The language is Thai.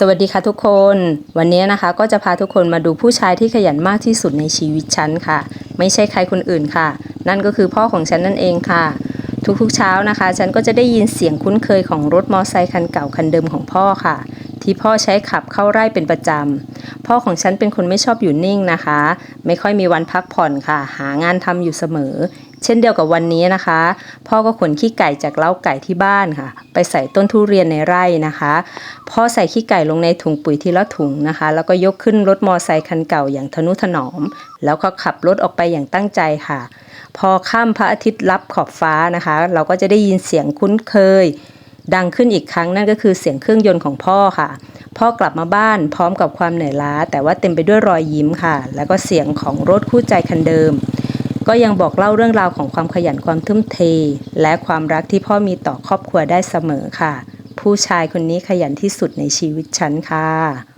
สวัสดีค่ะทุกคน วันนี้นะคะก็จะพาทุกคนมาดูผู้ชายที่ขยันมากที่สุดในชีวิตฉันค่ะ ไม่ใช่ใครคนอื่นค่ะ นั่นก็คือพ่อของฉันนั่นเองค่ะ ทุกๆเช้านะคะ ฉันก็จะได้ยินเสียงคุ้นเคยของรถมอไซค์คันเก่าคันเดิมของพ่อค่ะ ที่พ่อใช้ขับเข้าไร่เป็นประจำ พ่อของฉันเป็นคนไม่ชอบอยู่นิ่งนะคะ ไม่ค่อยมีวันพักผ่อนค่ะ หางานทำอยู่เสมอ เช่นเดียวกับวันนี้นะคะ พ่อก็ขนขี้ไก่จากเล้าไก่ที่บ้านค่ะ ไปใส่ต้นทุเรียนในไร่นะคะ พ่อใส่ขี้ไก่ลงในถุงปุ๋ยทีละถุงนะคะ แล้วก็ยกขึ้นรถมอไซค์คันเก่าอย่างทนุถนอม แล้วก็ขับรถออกไปอย่างตั้งใจค่ะ พอข้ามพระอาทิตย์ลับขอบฟ้านะคะ เราก็จะได้ยินเสียงคุ้นเคย ดังขึ้นอีกครั้งนั่นก็คือเสียงเครื่องยนต์ของพ่อค่ะ พ่อกลับมาบ้านพร้อมกับความเหนื่อยล้า แต่ว่าเต็มไปด้วยรอยยิ้มค่ะ แล้วก็เสียงของรถคู่ใจคันเดิม ก็ยังบอกเล่าเรื่องราวของความขยันความทุ่มเท และความรักที่พ่อมีต่อครอบครัวได้เสมอค่ะ ผู้ชายคนนี้ขยันที่สุดในชีวิตฉันค่ะ